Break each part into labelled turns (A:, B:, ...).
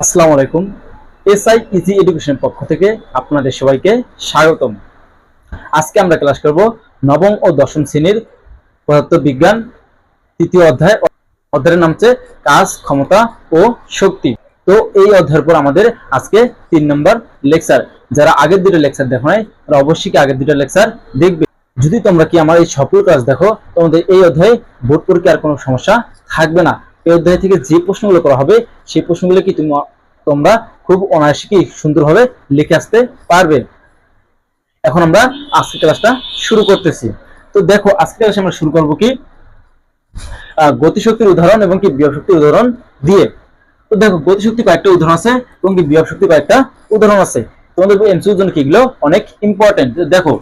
A: আসসালামু আলাইকুম। SI easy এডুকেশনের পক্ষ থেকে আপনাদের সবাইকে স্বাগতম। আজকে আমরা ক্লাস করব নবম ও দশম শ্রেণির পদার্থ বিজ্ঞান তৃতীয় অধ্যায়। অধ্যায়ের নাম হচ্ছে কাজ, ক্ষমতা ও শক্তি। তো এই অধ্যায়ের পর আমাদের আজকে তিন নম্বর লেকচার। যারা আগের দুটো লেকচার দেখো নাই, তারা অবশ্যই কি আগের দুটো লেকচার দেখবে? যদি তোমরা কি আমার এই সকল ক্লাস দেখো, তোমাদের এই অধ্যায়ে বোর্ড পরীক্ষার কোনো সমস্যা থাকবে না। এই অধ্যায় থেকে যে প্রশ্নগুলো করা হবে, সেই প্রশ্নগুলো কি তুমি তোমরা খুব অনায়াসে কি সুন্দরভাবে লিখে আসতে পারবে? এখন আমরা আজকে ক্লাসটা শুরু করতেছি। তো দেখো আজকে ক্লাসে আমরা শুরু করব কি? গতিশক্তির উদাহরণ এবং কি বিভব শক্তির উদাহরণ দিয়ে। তো দেখো, গতিশক্তি কয়েকটা উদাহরণ আছে এবং কি বিভব শক্তি কয়েকটা উদাহরণ আছে। তোমাদের এমসিউর জন্য কি এগুলো অনেক ইম্পর্টেন্ট দেখো,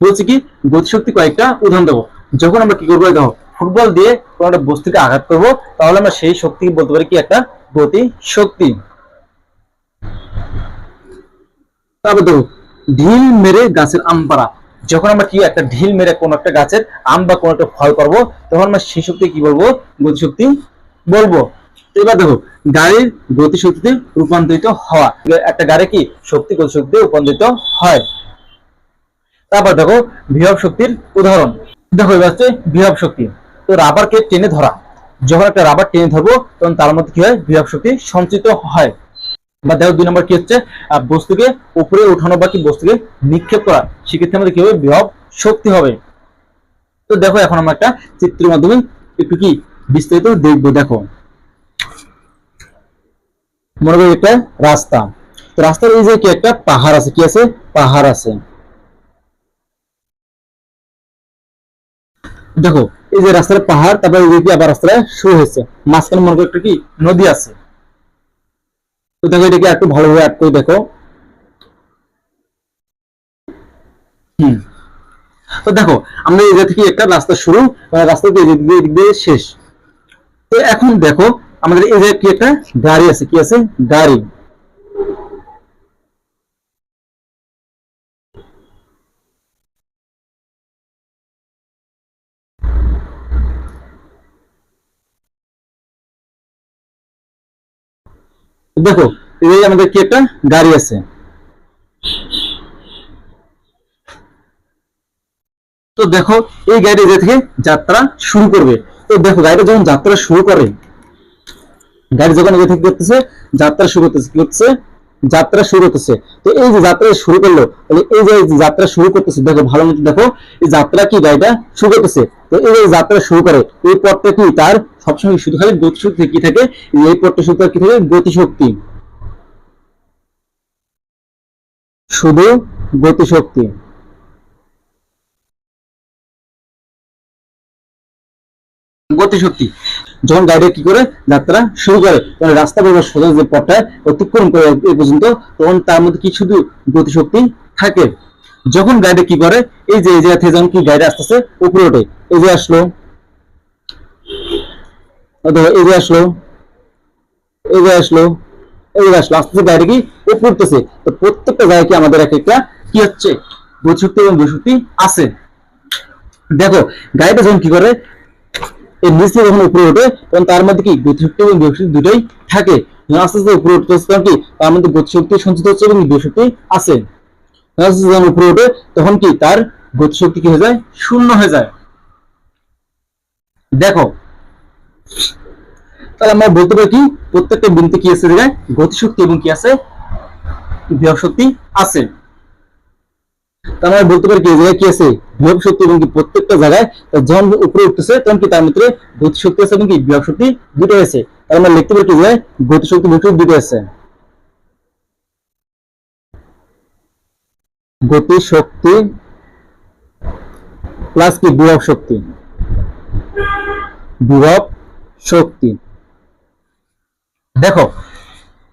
A: বলছি কি, গতিশক্তি কয়েকটা উদাহরণ দেবো। যখন আমরা কি করব দেখো ফুটবল দিয়ে কোনো একটা বস্তুকে আঘাত করব, তাহলে আমরা সেই শক্তিকে বলতে পারি কি একটা? গতি শক্তি তারপর দেখো, ঢিল মেরে গাছের আম পাড়া। যখন আমরা কি একটা ঢিল মেরে কোন একটা গাছের আম বা কোন একটা ফল করব তখন আমরা সেই শক্তি কি বলব? গতিশক্তি বলব। এবার দেখো, গাড়ির গতিশক্তিতে রূপান্তরিত হওয়া। একটা গাড়ি কি? শক্তি গতিশক্তিতে রূপান্তরিত হয়। তারপর দেখো, বিভব শক্তির উদাহরণ। দেখো, এবার হচ্ছে বিভব শক্তি। তো রাবারকে টেনে ধরা। যখন একটা রাবার টেনে ধরবো, তখন তার মধ্যে কি হয়? বিভাগ শক্তি সঞ্চিত হয়। বা দেখো দুই নম্বর কি হচ্ছে? বস্তুকে উপরে উঠানো বা কি বস্তুকে নিক্ষেপ করা, সেক্ষেত্রে আমাদের কি হবে? বিভব শক্তি হবে। তো দেখো এখন আমরা একটা চিত্রের মাধ্যমে একটু কি বিস্তারিত দেখব, দেখো। মনে করি একটা রাস্তা। তো রাস্তার এই যে কি একটা পাহাড় আছে, কি আছে? পাহাড় আছে। দেখো, এই যে রাস্তার পাহাড়, তারপরে এদিকে আবার রাস্তাটা শুরু হয়েছে। মাঝখানে মনে করো একটা কি, নদী আছে। তো দেখো, এটাকে একটু ভালোভাবে অ্যাড করে দেখো। তো দেখো, আমরা এই থেকে একটা রাস্তা শুরু মানে রাস্তা দিয়ে এদিক দিয়ে শেষ। তো এখন দেখো, আমাদের এই জায়গায় কি একটা গাড়ি আছে, কি আছে? গাড়ি। দেখো, এই আমাদের কি একটা গাড়ি আছে। তো দেখো, এই গাড়ি যে থেকে যাত্রা শুরু করবে। তো দেখো, গাড়িটা যখন যাত্রা শুরু করে, গাড়ি যখন এ থেকে করতেছে যাত্রা শুরু করতেছে, কি করতেছে যাত্রা শুরু করতেছে। তো এই যে যাত্রা শুরু করল, তাহলে এই যে যাত্রা শুরু করতেছে, দেখো, ভালো মতো দেখো, এই যাত্রা কি গাড়িটা শুরু করতেছে? তো এই যে যাত্রা শুরু করে, এই পথটা কি তার? সবসময় শুধু খালি গতিশক্তি কি থাকে? এই পথটা শুধু কি থাকে? গতিশক্তি। শুধু গতিশক্তি। গতিশক্তি। যখন গাড়ি কি করে? যাত্রা শুরু করে। তখন রাস্তা বরাবর সোজা যে পথটা, অতিক্রম করে এই পর্যন্ত, তখন তার মধ্যে কি শুধু গতিশক্তি থাকে? যখন গাড়ি কি করে? এই যে, এই জায়গা থেকে যখন কি গাড়ি আস্তে আস্তে উপরে ওঠে। এই যে আসলো। এই যে আসলো। এই যে আসলো। এই যে আসলো। আস্তে আস্তে গাড়ি কি উঠতেছে। তো প্রত্যেকটা জায়গায় আমাদের এক একটা কি হচ্ছে? গতিশক্তি এবং গতিশক্তি আছে। দেখো, গাড়িটা যখন কি করে? এই নিচ থেকে যখন উপরে ওঠে তখন তার মধ্যে কি গতিশক্তি এবং বিশক্তি দুটোই থাকে। আস্তে আস্তে উপরে উঠতে হচ্ছে তখন কি? তার মধ্যে গতিশক্তি সঞ্চিত হচ্ছে এবং বিশক্তি আছে। আস্তে যখন উপরে ওঠে তখন কি তার গতিশক্তি কি হয়ে যায়? শূন্য হয়ে যায়। দেখো, তাহলে আমরা বলতে পারি কি? প্রত্যেকটা বিন্দুতে কি আছে গতিশক্তি এবং কি আছে? বিভব শক্তি আছে। তার মানে বলতে পারি কি জায়গায় কি আছে? বিভব শক্তি এবং কি প্রত্যেকটা জায়গায় যখন উপরে উঠতেছে, তখন কি তার মধ্যে গতি শক্তি আছে এবং কি বিভব শক্তি দুটো আছে? তার মানে লিখতে পারি কি যে গতি শক্তি বিভব শক্তি দুটো আছে। গতি শক্তি প্লাস কি বিভব শক্তি? বিভব শক্তি। দেখো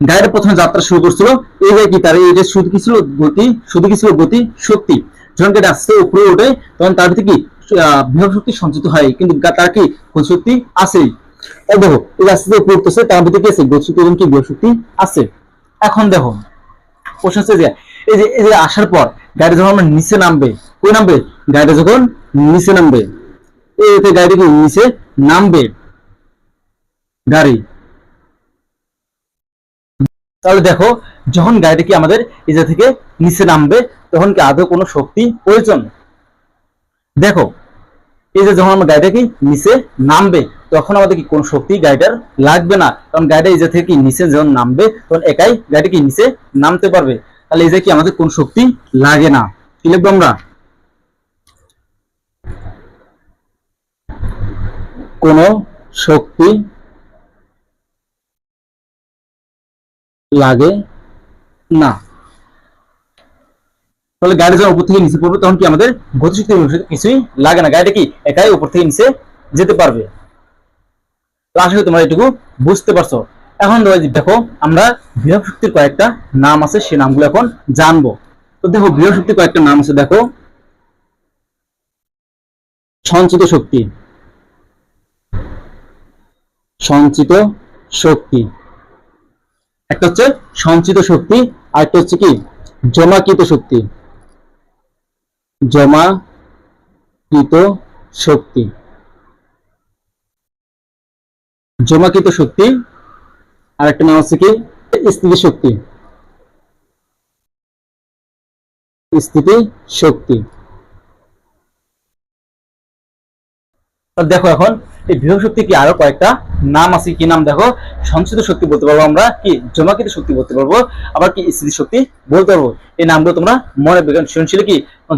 A: গাড়িটা প্রথমে যাত্রা শুরু করছিল। এই যে কি তার এটা শুধু কি ছিল? গতি শুধু কি ছিল? গতি, শক্তি। যখন গাড়ি আস্তে উপরে ওঠে তখন তার ভিতরে কি বিভব শক্তি সঞ্চিত হয়, কিন্তু তার কি গতি শক্তি আছেই। দেখো, এই যে আস্তে উপরে উঠতেছে, তার ভিতরে কি আছে? গতি কি বিভব শক্তি আছে। এখন দেখো, প্রশ্ন হচ্ছে যে, এই যে এই যে আসার পর গাড়ি যখন আমার নিচে নামবে, কই নামবে? গাড়িটা যখন নিচে নামবে। এই যে গাড়িটা কি নিচে নামবে? গাড়ি। তাহলে দেখো, যখন গাড়িটা কি আমাদের এই থেকে নিচে নামবে, তখন কি আদৌ কোনো শক্তি প্রয়োজন? দেখো, এই যে যখন আমার গাড়িটা কি নিচে নামবে, তখন আমাদের কি কোন শক্তি গাড়িটার লাগবে না। কারণ গাড়িটা এই জায়গা থেকে কি নিচে যখন নামবে, তখন একাই গাড়িটা কি নিচে নামতে পারবে। তাহলে এই যে কি আমাদের কোন শক্তি লাগে না। কি লিখব আমরা? কোনো শক্তি লাগে? না। তাহলে গাড়ি যখন উপর থেকে নিচে পড়বে, তখন কি আমাদের গতিশক্তি কিছুই লাগে না? গাড়িটা কি একাই উপর থেকে নিচে যেতে পারবে? আশা করি তোমরা এটুকু বুঝতে পারছ। এখন দেখো, আমরা বৃহৎ শক্তির কয়েকটা নাম আছে সেই নামগুলো এখন জানব। তো দেখো, বৃহৎ শক্তির কয়েকটা নাম আছে, দেখো। সঞ্চিত শক্তি। সঞ্চিত শক্তি। একটা হচ্ছে সঞ্চিত শক্তি, আর একটা হচ্ছে কি, জমাকৃত শক্তি। জমাকৃত শক্তি। জমাকৃত শক্তি, আর একটা নাম হচ্ছে কি, স্থিতি শক্তি। স্থিতি শক্তি। দেখো এখন, এই বৃহৎ শক্তি কি আরও কয়েকটা নাম আছে? কি নাম দেখো? সঞ্চিত শক্তি বলতে পারব আমরা কি? জমাকৃত শক্তি বলতে পারব। আবার কি স্থিতি শক্তি বলতে পারব? এই নামগুলো তোমরা মনে বিজ্ঞান সৃজনশীল কি?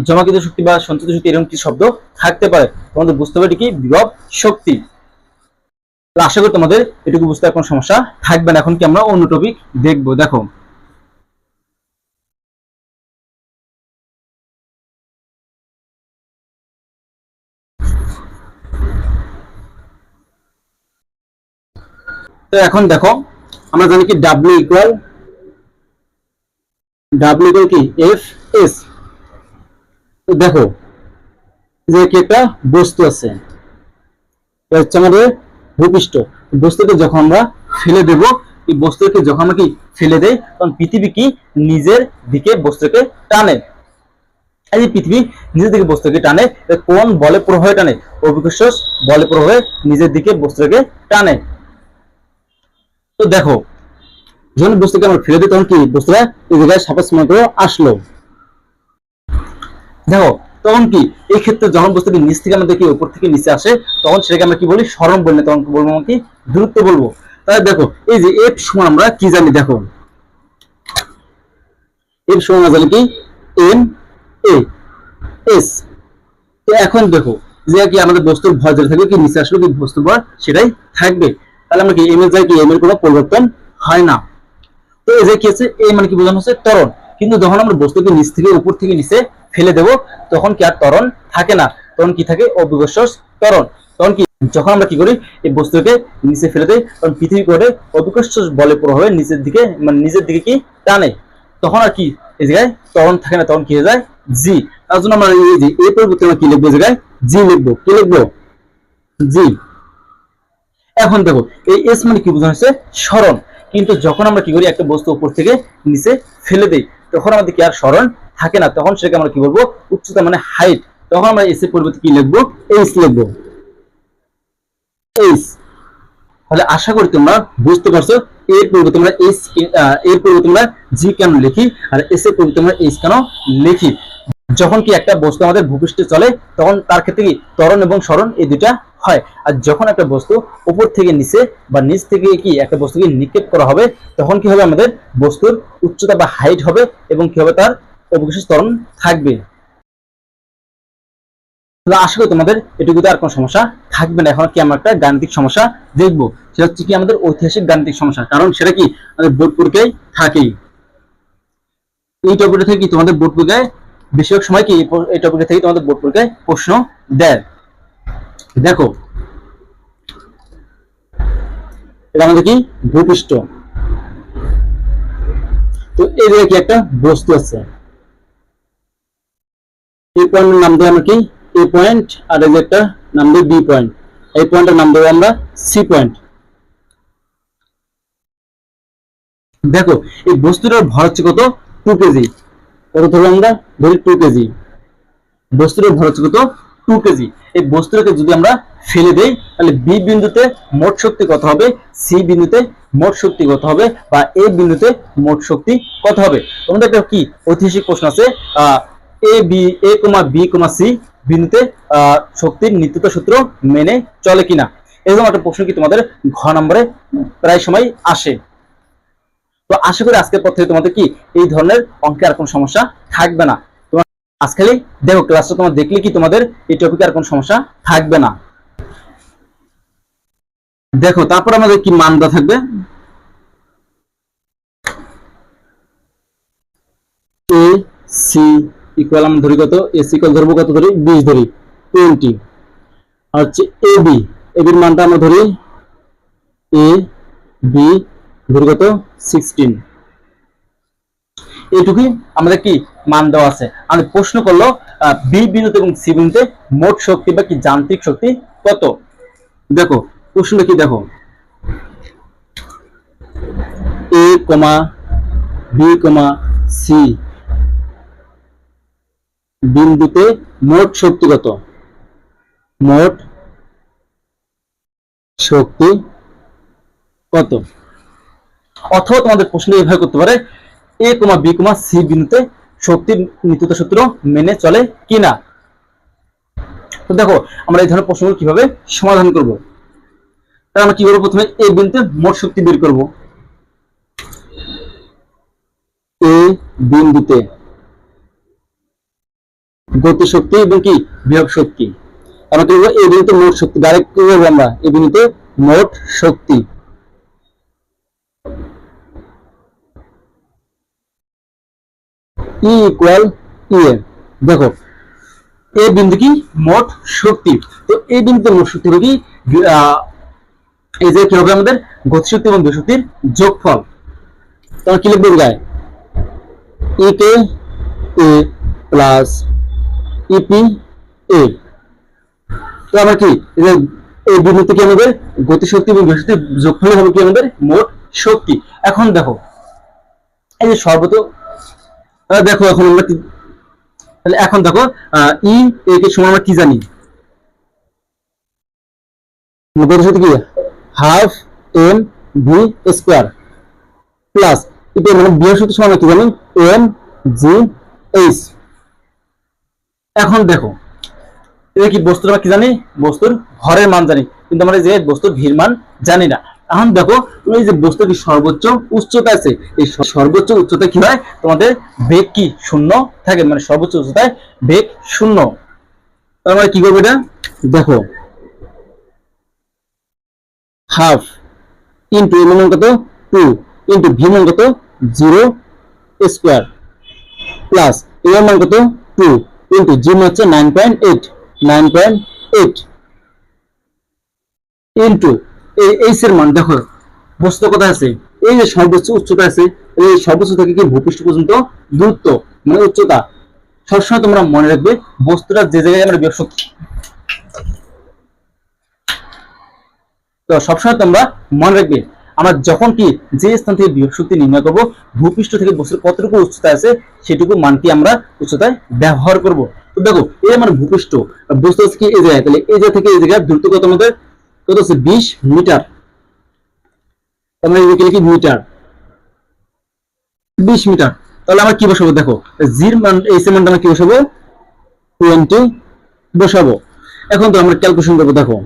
A: জমাকৃত শক্তি বা সঞ্চিত শক্তি এরকম কি শব্দ থাকতে পারে? তোমাদের বুঝতে হবে কি? বিভব শক্তি। আশা করি তোমাদের এটুকু বুঝতে কোনো সমস্যা থাকবে না। এখন কি আমরা অন্য টপিক দেখব। দেখো তো এখন দেখো, আমরা জানি কি ডাব্লিউ ইকুয়াল ডাব্লিউ ইকুয়াল কি? এফ এস তো দেখো, যে কি একটা বস্তু আছে হচ্ছে আমাদের ভূপৃষ্ঠ। বস্তুকে যখন আমরা ফেলে দেব, এই বস্তুকে যখন আমরা কি ফেলে দেই, তখন পৃথিবী কি নিজের দিকে বস্তুকে টানে। এই পৃথিবী নিজের দিকে বস্তুকে টানে কোন বলে প্রভাবে টানে? অভিকর্ষ বলে প্রভাবে নিজের দিকে বস্তুকে টানে। তো দেখো, যখন বস্তুকে আমরা ফেলে দিই, তখন কি বস্তুটা এই জায়গায় সাপেক্ষ মাত্র আসলো। দেখো, তখন কি? এই ক্ষেত্রে যখন বস্তুটি নিচ থেকে আমাদের কি উপর থেকে নিচে আসে, তখন সেটাকে আমরা কি বলি? সরণ বললে তখন বলব আমরা কি দূরত্ব বলব। তাহলে দেখো, এই যে এফ সমান আমরা কি জানি? দেখো। এফ সমান জানি কি? এম এ এস এখন দেখো, যে কি আমাদের বস্তুর ভর যেটা থাকবে, কি নিচে আসলে, কি বস্তুর ভর? সেটাই থাকবে। তাহলে আমরা কি এম এর কি এম এর কোনো পরিবর্তন হয় না। তো এই যে কি আছে? এই মানে কি বোঝানো হচ্ছে? ত্বরণ। কিন্তু যখন আমরা বস্তুকে নিচ থেকে উপর থেকে নিচে ফেলে দেব, তখন কি আর ত্বরণ থাকে না। তখন কি থাকে? অবিকর্ষ ত্বরণ। তখন কি, যখন আমরা কি করি? এই বস্তুকে নিচে ফেলে দেই, তখন পৃথিবী করে অবিকর্ষ বলে প্রভাবে নিচের দিকে মানে নিজের দিকে কি টানে। তখন আর কি, এই জায়গায় ত্বরণ থাকে না, তখন কি হয়ে যায়? জি তার জন্য আমরা এই যে এই পরিবর্তে আমরা কি লিখব? এই জায়গায় জি লিখব। কি লিখব? জি এখন দেখো, এই এস মানে কি বোঝানো হচ্ছে স্মরণ কিন্তু যখন আমরা কি করি, একটা বস্তু উপর থেকে নিচে ফেলে দেই, তখন আমাদের কি আর স্মরণ থাকে না। তখন সেটাকে আমরা কি বলব? উচ্চতা মানে হাইট তখন আমরা এস পরিবর্তে কি লিখব? এইচ লিখব। এইচ তাহলে আশা করি তোমরা বুঝতে পারছ, এর পরিবর্তে আমরা এইচ এর পরিবর্তে আমরা জি কেন লিখি, আর এস এর পরিবর্তে আমরা এইচ কেন লিখি? যখন কি একটা বস্তু আমাদের ভূপৃষ্ঠে চলে, তখন তার ক্ষেত্রে কি ত্বরণ এবং স্মরণ এই দুইটা হয়। আর যখন একটা বস্তু উপর থেকে নিচে বা নিচ থেকে কি একটা বস্তুকে নিক্ষেপ করা হবে, তখন কি হবে আমাদের বস্তুর উচ্চতা বা হাইট হবে এবং কি হবে তার অবকাশের ত্বরণ থাকবে। আশা করি তোমাদের এটুকুতে আর কোনো সমস্যা থাকবে না। এখন কি আমরা একটা গাণিতিক সমস্যা দেখব? সেটা হচ্ছে কি আমাদের ঐতিহাসিক গাণিতিক সমস্যা। কারণ সেটা কি? আমাদের বোর্ড থাকেই। এই টপিকটা থেকে তোমাদের বোর্ড বেশিরভাগ সময় কি এই টপিকটা থেকে তোমাদের বোর্ড প্রশ্ন দেয়? দেখো, এটা আমাদের কি? ভূপৃষ্ঠ। তো জায়গায় কি একটা বস্তু আছে? এই পয়েন্টের নাম দেবো আমরা কি? এ পয়েন্ট আর এই একটা নাম দেবো বি পয়েন্ট এই পয়েন্টের নাম দেবো আমরা সি পয়েন্ট দেখো, এই বস্তুটার ভর হচ্ছে কত? টু কেজি কত ধরো আমরা? ধরি টু কেজি বস্তুটার ভর হচ্ছে কত? টু কেজি এই বস্তুটাকে যদি আমরা ফেলে দেই, তাহলে বি বিন্দুতে মোট শক্তি কত হবে? সি বিন্দুতে মোট শক্তি কত হবে? বা এ বিন্দুতে মোট শক্তি কত হবে? তোমাদের একটা কি ঐতিহাসিক প্রশ্ন আছে A B A comma B comma C বিন্দুতে শক্তির নিত্যতা সূত্র মেনে চলে কিনা? এরকম একটা প্রশ্ন কি তোমাদের ঘ নম্বরে প্রায় সময় আসে। তো আশা করি আজকের পর থেকে তোমাদের কি এই ধরনের অঙ্কে আর কোনো সমস্যা থাকবে না। আজকাল দেখো ক্লাসটা তোমার দেখলে কি তোমাদের এই টপিকে আর কোনো সমস্যা থাকবে না। দেখো, তারপর আমাদের কি মান দেওয়া থাকবে? এ সি ইকুয়াল আমরা ধরি কত? এ সি ইকুয়াল ধরবো কত ধরি? বিশ ধরি। টোয়েন্টি আর হচ্ছে এ বি এ বির মানটা আমরা ধরি এ বি ধরি কত? সিক্সটিন এইটুকুই আমাদের কি মান দেওয়া আছে। আমাদের প্রশ্ন করল বি বিন্দুতে এবং সি বিন্দুতে মোট শক্তি বা কি যান্ত্রিক শক্তি কত? দেখো, প্রশ্নটা কি দেখো? এ কমা বি কমা সি বিন্দুতে মোট শক্তি কত? মোট শক্তি কত? অথবা তোমাদের প্রশ্ন এইভাবে করতে পারে এ কমা বি কমা সি বিন্দুতে শক্তির নিত্যতা সূত্র মেনে চলে কিনা? তো দেখো, আমরা এই ধরনের প্রশ্নগুলো কীভাবে সমাধান করব? তাহলে আমরা কি করব প্রথমে? এ বিন্দুতে মোট শক্তি বের করব। এ বিন্দুতে এবং কি? শক্তি। আমরা কি এই বিন্দুতে মোট শক্তি ডাইরেক্ট কি আমরা? এই বিন্দুতে মোট শক্তি। ইকুয়াল ই এ দেখো এই বিন্দু কি? মোট শক্তি। তো এই বিন্দুতে মোট শক্তি হবে কি? এই যে কি হবে আমাদের? গতিশক্তি এবং বিশক্তির যোগফল। তোমার কি লিখবে গায়ে ই কে এ প্লাস ইপি এ তো আমরা কি? এই বিন্দুতে কি আমাদের গতিশক্তি এবং বিশক্তির যোগফল হবে কি আমাদের? মোট শক্তি। এখন দেখো, এই যে সর্বত দেখো এখন আমরা কি তাহলে এখন দেখো ই, এ, কে সমান আমরা কি জানি? গতিশক্তি কি? Half M V square plus এটা মানে বৃহস্পতি সমান কি জানি? M G H. এখন দেখো এটা কি বস্তুর আমরা কি জানি? বস্তুর ভরের মান জানি, কিন্তু আমরা যে বস্তুর ভিড় মান জানি না। এখন দেখো, তুমি এই যে বস্তুর কি সর্বোচ্চ উচ্চতা আছে, এই সর্বোচ্চ উচ্চতা কি হয়? তোমাদের বেগ কি শূন্য থাকে? মানে সর্বোচ্চ উচ্চতায় বেগ শূন্য। তার মানে কি করবে এটা? দেখো হাফ ইন্টু এম মান কত? টু ইন্টু ভি মান কত? জিরো স্কোয়ার প্লাস মান কত? টু ইন্টু জি মান হচ্ছে nine point eight nine point eight into এই এইচ এর মান দেখো বস্তু কোথায় আছে? এই যে সর্বোচ্চ উচ্চতা আছে, এই সর্বোচ্চ থেকে কি ভূপৃষ্ঠ পর্যন্ত দূরত্ব মানে উচ্চতা। সবসময় তোমরা মনে রাখবে, বস্তুটা যে জায়গায় আমরা বিভব শক্তি। তো সবসময় তোমরা মনে রাখবে, আমরা যখন কি যে স্থান থেকে বিভব শক্তি নির্ণয় করব, ভূপৃষ্ঠ থেকে বস্তুর কতটুকু উচ্চতা আছে, সেটুকু মানটি আমরা উচ্চতায় ব্যবহার করব। তো দেখো, এই আমার ভূপৃষ্ঠ বস্তু আছে কি? এই জায়গায়, তাহলে এই জায়গা থেকে এই জায়গায় দূরত্ব কত আমাদের? কত আছে? বিশ মিটার। আমরা লিখি মিটার? বিশ মিটার। তাহলে আমরা কি বসাবো? দেখো, জির মান এইচ এর মানটা আমরা কি বসাবো? টোয়েন্টি বসাবো। এখন তো আমরা ক্যালকুলেশন করব, দেখো।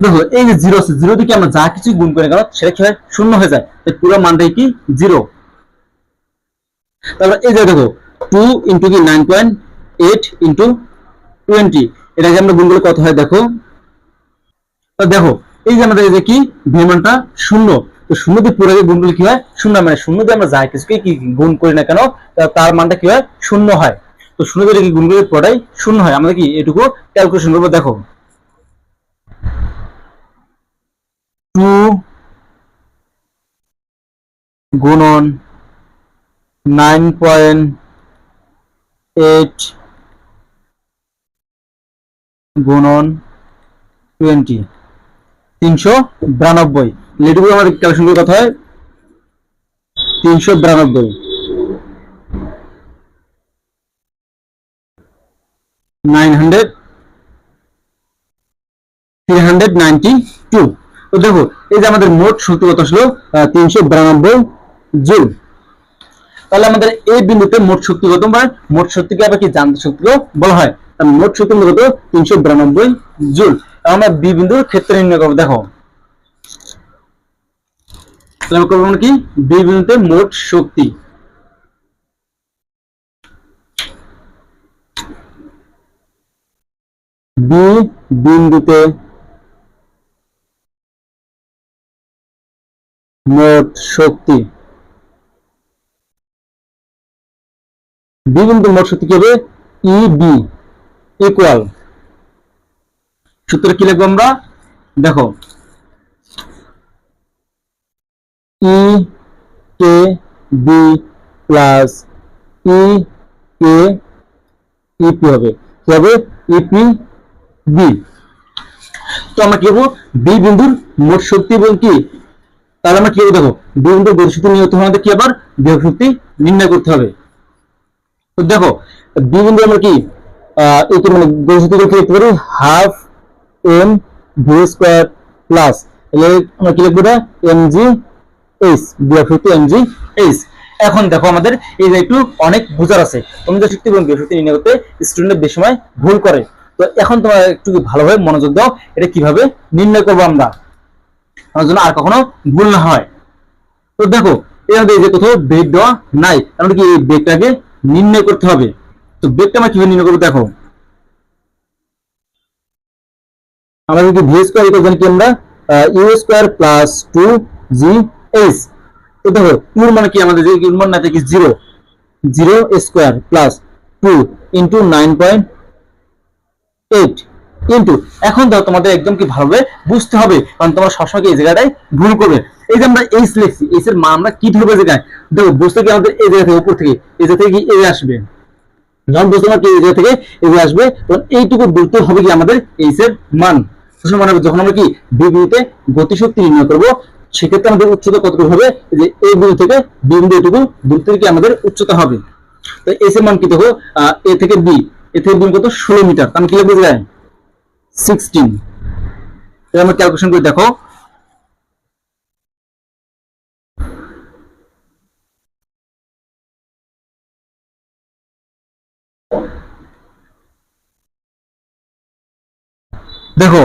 A: দেখো, এই যে জিরো আছে, জিরো থেকে আমরা যা কিছু গুণ করে গেল সেটা হয়? শূন্য হয়ে যায়। পুরো মানটাই কি? জিরো। তারপর এই যে দেখো টু ইন্টু কি? Nine point eight into twenty এটাকে আমরা গুণ করলে কত হয় দেখো? তো দেখো, এই যে আমাদের কি? বিমানটা শূন্য। তো শূন্য দিয়ে পুরো গুণ করলে কি হয়? শূন্য মানে শূন্য দিয়ে আমরা যা কিছুকে কি গুণ করি না কেন তার মানটা কি হয়? শূন্য হয়। তো শূন্য দিয়ে কি গুণ করলে পুরোটাই শূন্য হয়। আমাদের কি এটুকু ক্যালকুলেশন করব? দেখো। টু গুণন নাইন পয়েন্ট এইট গুণন টোয়েন্টি তিনশো বিরানব্বই। লেটুকু আমাদের ক্যালকুলেশন কথা হয়। তিনশো বিরানব্বই। নাইন নাইনটি টু তো দেখো, এই যে আমাদের মোট শক্তি কত আসলো? তিনশো বিরানব্বই জুল। তাহলে আমাদের এই বিন্দুতে মোট শক্তি কত? মোট শক্তিকে আবার কি যান্ত্রিক শক্তিও বলা হয়? মোট শক্তি কত? তিনশো বিরানব্বই জুল। আমরা বি বিন্দুর ক্ষেত্রে নির্ণয় করব, দেখো। কি? বি বিন্দুতে মোট শক্তি। বিন্দুতে মোট শক্তি। বি বিন্দু মোট শক্তি কি হবে? E B. ইকুয়াল সূত্র কি লিখব আমরা? দেখো। E K B plus E K EP হবে। কি হবে? ইপি বি তো আমরা কি করব বি বিন্দুর মোট শক্তি এবং কি? তাহলে আমরা কি দেখো বি বিন্দুর গতি শক্তি নিয়ত আমাদের কি আবার? বিভব শক্তি নির্ণয় করতে হবে। তো দেখো বি বিন্দু আমরা কি? কি মানে গতি শক্তি কি half M V square plus আমরা কি লিখব এম জি এইচ শক্তি এম জি এইচ এখন দেখো আমাদের এই যে একটু অনেক বোঝার আছে। শক্তি এবং বিভব শক্তি নির্ণয় করতে স্টুডেন্ট বেশি সময় ভুল করে। তো এখন তোমরা একটু ভালোভাবে মনোযোগ দাও, এটা কীভাবে নির্ণয় করব আমরা। আমার জন্য আর কখনো ভুল না হয়। তো দেখো এই যে কোথাও বেগ দেওয়া নাই। তাহলে কি এই বেগটাকে নির্ণয় করতে হবে। তো বেগটা আমরা কীভাবে নির্ণয় করব দেখো। আমরা যদি ভি স্কোয়ার ইকুয়াল কি আমরা? U square plus two G H তো দেখো ইউর মানে কি? আমাদের যে ইউর মানে কি zero zero square plus two into nine point eight কিন্তু এখন দেখো, তোমাদের একদম কি ভালোভাবে বুঝতে হবে, কারণ তোমরা সবসময় এই জায়গাটায় ভুল করবে। এই যে আমরা এইচ লিখছি এইচ এর মান আমরা কি ধরবো জায়গায়? দেখো, বুঝতে কি আমাদের এই জায়গা থেকে উপর থেকে, এই জায়গা থেকে কি এই আসবে? যখন বুঝতে পারছি এই জায়গা থেকে জায়গা আসবে। তখন এইটুকু দূরত্ব হবে কি আমাদের এইচ এর মান। মনে যখন আমরা কি গতিশক্তি নির্ণয় করব, সেক্ষেত্রে আমাদের উচ্চতা কতটুকু হবে? যে এই বিন্দু থেকে বিন্দু এটুকু দূর কি আমাদের উচ্চতা হবে? তো এস এর মান কি দেখো? এ থেকে বি এ থেকে বি কত? ষোলো মিটার। আমি কি লিখব যায়? সিক্সটিন আমরা ক্যালকুলেশন করে দেখো। দেখো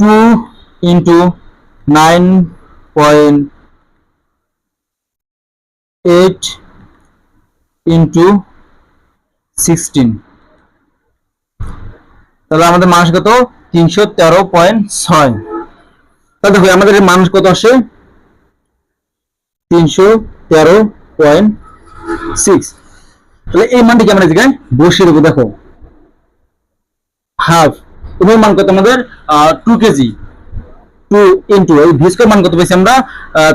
A: two into nine point eight into sixteen তাহলে আমাদের মানুষ কত? তিনশো তেরো পয়েন্ট ছয়। তাহলে দেখো, আমাদের মানুষ কত আসে? তিনশো তেরো পয়েন্ট সিক্স তাহলে এই মানটিকে আমরা বসিয়ে দেবো? দেখো হাফ এবং মান কত আমাদের? টু কেজি টু ইন্টু এই ভি স্কোয়ার মান কত পেয়েছি আমরা?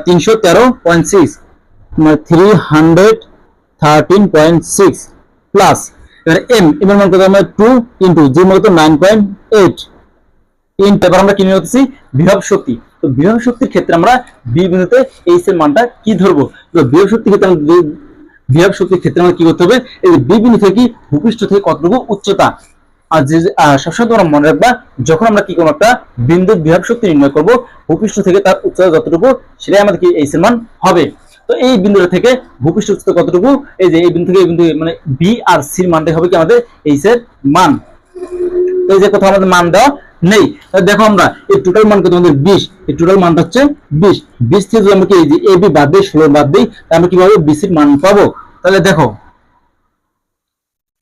A: তিনশো তেরো point six three hundred thirteen point six plus এবার এম মান কত আমরা? টু ইন্টু কত? নাইন পয়েন্ট এইট ইন এবার আমরা কি নিয়ে বিভব শক্তি। তো বিভব শক্তির ক্ষেত্রে আমরা বি বিন্দুতে এইচ এর মানটা কি ধরবো? তো বিভব শক্তির ক্ষেত্রে আমরা বিভব শক্তির ক্ষেত্রে আমরা কি করতে হবে? এই বি বিন্দু থেকে ভূপৃষ্ঠ থেকে কতটুকু উচ্চতা? আর যে সবসময় তোমরা মনে রাখবা, যখন আমরা কি কোনো একটা বিন্দুর বিভব শক্তি নির্ণয় করব, ভূপৃষ্ঠ থেকে তার উচ্চতা যতটুকু, সেটাই আমাদের কি এইচ এর মান হবে। তো এই বিন্দুটা থেকে ভূপৃষ্ঠ উচ্চতা কতটুকু, এই যে, এই বিন্দু থেকে এই বিন্দু মানে বি আর সির মানটাই হবে কি আমাদের এইচ এর মান। তো এই যে কোথাও আমাদের মান দেওয়া নেই দেখো আমরা, এই টোটাল মান কত আমাদের বিশ, এই টোটাল মানটা হচ্ছে বিশ। বিশ থেকে যদি আমরা কি এই যে এ বি বাদ দিই, ষোলো বাদ দিই, তাহলে আমরা কীভাবে বিসির মান পাবো? তাহলে দেখো,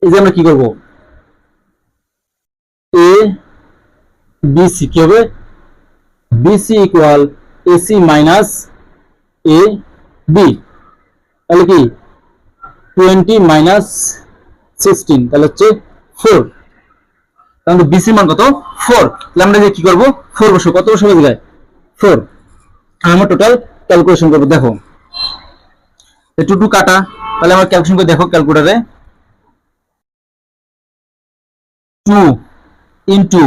A: এই যে আমরা কি করব? এ বিসি কি হবে? BC equal AC minus A B তাহলে কি? টোয়েন্টি মাইনাস সিক্সটিন তাহলে হচ্ছে ফোর তাহলে বিসি মান কত? ফোর তাহলে আমরা যে কি করব? ফোর বসো কত বসে যায় ফোর আমরা টোটাল ক্যালকুলেশন করব। দেখো টু টু কাটা। তাহলে আমরা ক্যালকুলেশন করে দেখো ক্যালকুলেটারে টু ইন্টু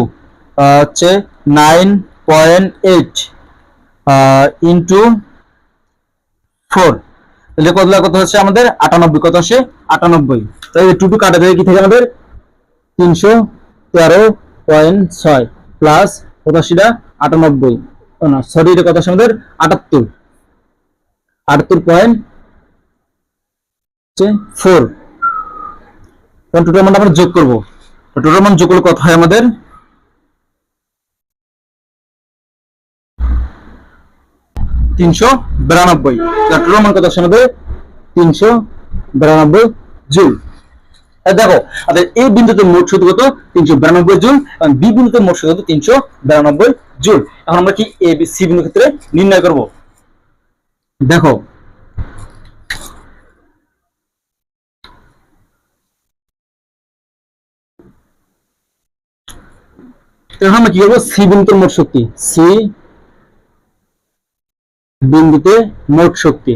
A: হচ্ছে nine point eight into four তাহলে কত কত হচ্ছে আমাদের? আটানব্বই। কত আসে আটানব্বই। তাহলে টু টু কাটা কি থেকে আমাদের? তিনশো তেরো পয়েন্ট ছয় প্লাস পঁচাশিটা আটানব্বই। না সরি এটা কত আসে আমাদের? আটাত্তর। আটাত্তর পয়েন্ট ফোর টোটাল আমরা যোগ করব। টোটাল মান যোগ কত হয় আমাদের। তিনশো বিরানব্বই। টোটাল মান কত আমাদের তিনশো বিরানব্বই জুল দেখো আমাদের এই বিন্দুতে মোট শক্তি কত? তিনশো বিরানব্বই জুল এবং বি বিন্দুতে মোট শক্তি কত? তিনশো বিরানব্বই জুল এখন আমরা কি এ সি বিন্দু ক্ষেত্রে নির্ণয় করব? দেখো এখন কি করব? সি বিন্দুতে মোট শক্তি। সি বিন্দুতে মোট শক্তি।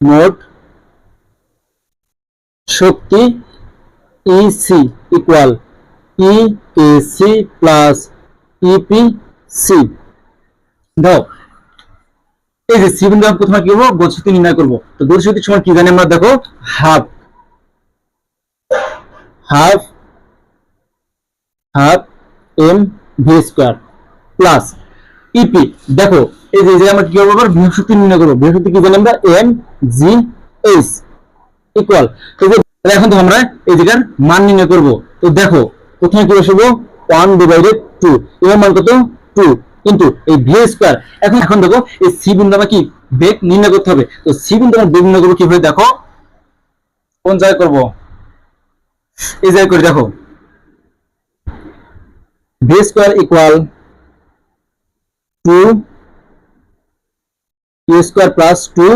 A: মোট শক্তি EC equal E K C plus EP C দাও। এই যে সি বিন্দু প্রথমে কি করব? গতি শক্তি নির্ণয় করব। তো গতি শক্তির সময় কি জানি আমরা? দেখো, half. Half. Half. M V square plus EP দেখো, এই যে আমরা কি করব বৃহস্পতি নির্ণয় করব। বৃহস্পতি কি জানি আমরা? এম জি এইচ ইকুয়াল এখন তো আমরা এই জায়গার মান নির্ণয় করব। তো দেখো প্রথমে কি বসাবো? ওয়ান ডিভাইডেড টু এর মান কত? টু কিন্তু এই ভি স্কোয়ার এখন এখন দেখো, এই সি বিন্দু আমরা কি বেগ নির্ণয় করতে হবে। তো সি বিন্দু আমরা বেগ নির্ণয় করব কীভাবে? দেখো, কোন জায়গায় করব? এই জায়গায় করে দেখো। Equal to U square plus two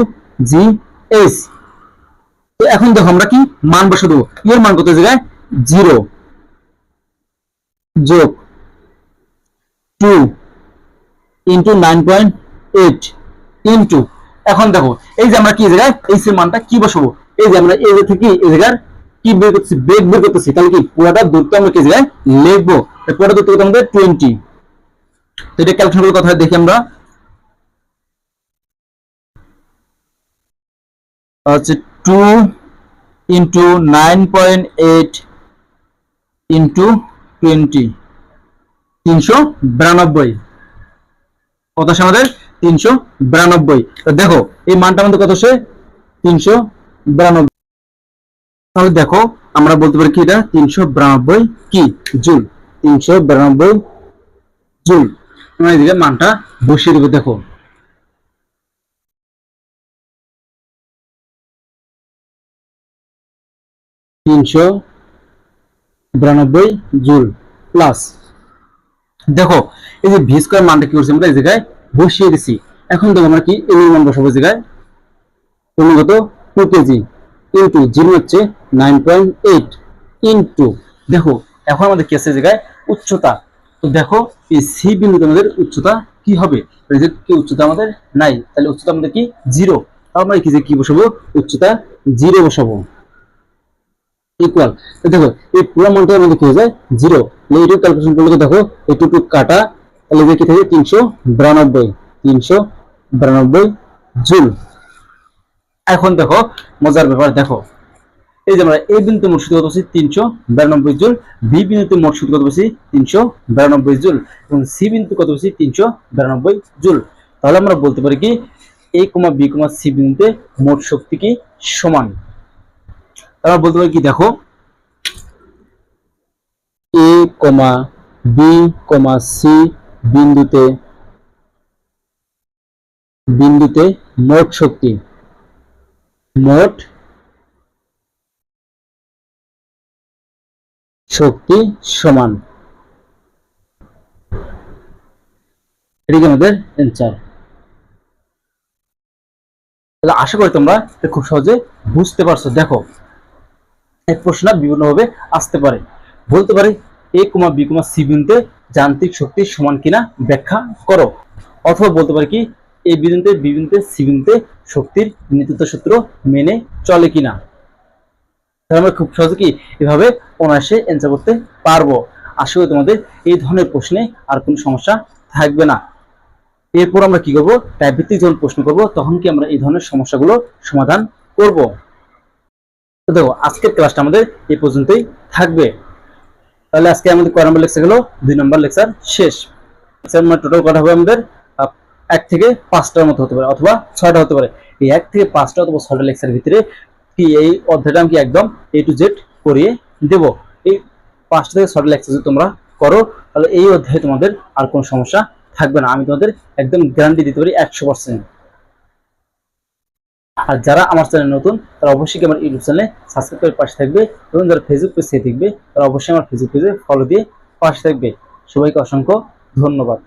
A: G H তো এখন দেখো আমরা কি মান বসে দেবো। এর মান কত জায়গায়? জিরো যোগ two into nine point eight into এখন দেখো, এই যে আমরা কি জায়গায়, এই সি মানটা কি বসাবো? এই যে আমরা এই থেকে এই জায়গার কি বের করতেছি বেগ বের করতেছি, তাহলে কি পুরোটা দূরত্ব আমরা কি জায়গায় লিখব? তো পুরোটা দূরত্ব কত আমাদের এটা ক্যালকুলেশন কথা দেখি আমরা। হচ্ছে two into nine point eight into twenty তিনশো বিরানব্বই। কত আসে আমাদের? তিনশো বিরানব্বই। দেখো, এই মানটা আমাদের কত আসে? তিনশো বিরানব্বই। তাহলে দেখো, আমরা বলতে পারি কি এটা? তিনশো বিরানব্বই কি? জুল। তিনশো বিরানব্বই জুল আমরা এদিকে মানটা বসিয়ে দেবো দেখো। তিনশো বিরানব্বই জুল প্লাস। দেখো এই যে ভি স্কোয়ার মানটা কি করছি আমরা এই জায়গায় বসিয়ে দিছি। এখন দেখো আমরা কি এম মান বসাবো জায়গায়? অনুগত টু কেজি ইন্টু জিরো হচ্ছে নাইন পয়েন্ট এইট ইন্টু দেখো এখন আমাদের কি আছে এই জায়গায়? উচ্চতা। তো দেখো, এই সি বিন্দুতে আমাদের উচ্চতা কি হবে? কি উচ্চতা আমাদের নাই, তাহলে উচ্চতা আমাদের কি? জিরো আমরা কি যে কি বসাবো? উচ্চতা জিরো বসাবো। ইকুয়াল দেখো, এই পুরো কি হয়ে যায়? জিরো এইটুকু ক্যালকুলেশন করলে দেখো, এইটুকু কাটা, তাহলে কি থাকে? তিনশো বিরানব্বই। তিনশো বিরানব্বই জুল। এখন দেখো, মজার ব্যাপার, দেখো। এই যে আমরা এই বিন্দুতে মোট কত পাচ্ছি? তিনশো বিরানব্বই জুল। বি বিন্দুতে মোট কত পাচ্ছি? তিনশো বিরানব্বই জুল। এবং সি বিন্দুতে কত পাচ্ছি? তিনশো বিরানব্বই জুল। তাহলে আমরা বলতে পারি কি এ কমা বি কমা সি বিন্দুতে মোট শক্তি কি? সমান। আমরা বলতে পারি কি, দেখো এ কমা বি কমা সি বিন্দুতে বিন্দুতে মোট শক্তি। মোট শক্তি সমান। এটি কি আমাদের অ্যান্সার তাহলে আশা করি তোমরা খুব সহজে বুঝতে পারছ। দেখো এই প্রশ্ন বিভিন্নভাবে আসতে পারে। বলতে পারে এ কমা বি কমা সি বিন্দুতে যান্ত্রিক শক্তি সমান কিনা ব্যাখ্যা করো। অথবা বলতে পারে কি এই বিন্দুতে বি সি বিন্দুতে শক্তির নিত্যত্ব সূত্র মেনে চলে কিনা। তাহলে আমরা খুব সহজে কি এভাবে অনায়াসে অ্যান্সার করতে পারব। আশা করি তোমাদের এই ধরনের প্রশ্নে আর কোনো সমস্যা থাকবে না। এরপর আমরা কি করব? টাইপ ভিত্তিক যখন প্রশ্ন করব, তখন কি আমরা এই ধরনের সমস্যাগুলো সমাধান করব? তো দেখো, আজকের ক্লাসটা আমাদের এই পর্যন্তই থাকবে। তাহলে আজকে আমাদের কয় নম্বর লেকচার গেলো? দুই নম্বর লেকচার শেষ। মানে টোটাল করা হবে আমাদের? এক থেকে পাঁচটার মতো হতে পারে, অথবা ছয়টা হতে পারে। এই এক থেকে পাঁচটা অথবা ছয়টা লেকচার ভিতরে কি এই অধ্যায়টা আমি কি একদম এ টু জেড করিয়ে দেব? এই পাঁচটা থেকে ছয়টা লেকচার তোমরা করো, তাহলে এই অধ্যায়ে তোমাদের আর কোনো সমস্যা থাকবে না। আমি তোমাদের একদম গ্যারান্টি দিতে পারি একশো পার্সেন্ট আর যারা আমার চ্যানেল নতুন, তারা অবশ্যই আমার ইউটিউব চ্যানেলে সাবস্ক্রাইব করে পাশে থাকবে এবং যারা ফেসবুক পেজ থেকে দেখবে তারা অবশ্যই আমার ফেসবুক পেজে ফলো দিয়ে পাশে থাকবে। সবাইকে অসংখ্য ধন্যবাদ।